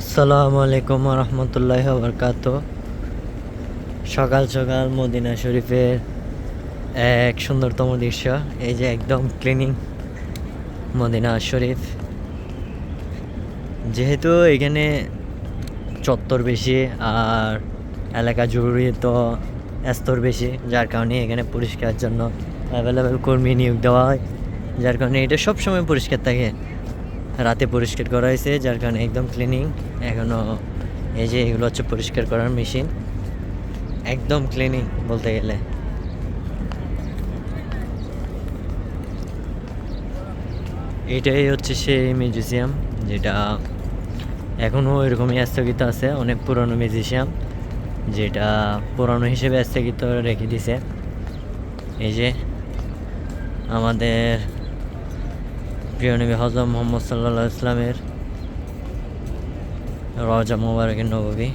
আসসালামু আলাইকুম রহমতুল্লাহ বরকাত সকাল সকাল মদিনা শরীফের এক সুন্দরতম দৃশ্য, এই যে একদম ক্লিনিং মদিনা শরীফ। যেহেতু এখানে চত্বর বেশি আর এলাকা জরুরি তো স্তর বেশি, যার কারণে এখানে পরিষ্কার জন্য অ্যাভেলেবেল কর্মী নিয়োগ দেওয়া হয়। যার কারণে এটা সবসময় পরিষ্কার থাকে। রাতে পরিষ্কার করা হয়েছে, যার কারণে একদম ক্লিনিং এখনও এই যে এগুলো হচ্ছে পরিষ্কার করার মেশিন একদম ক্লিনিং বলতে গেলে। এটাই হচ্ছে সেই মিউজিয়াম যেটা এখনও এরকমই স্থগিত আছে, অনেক পুরনো মিউজিয়াম যেটা পুরনো হিসেবে স্থগিত রেখে দিছে। এই যে আমাদের প্রিয় নবী হজরত মোহাম্মদ সাল্লাহ ইসলামের রজা মোবারকের নবী।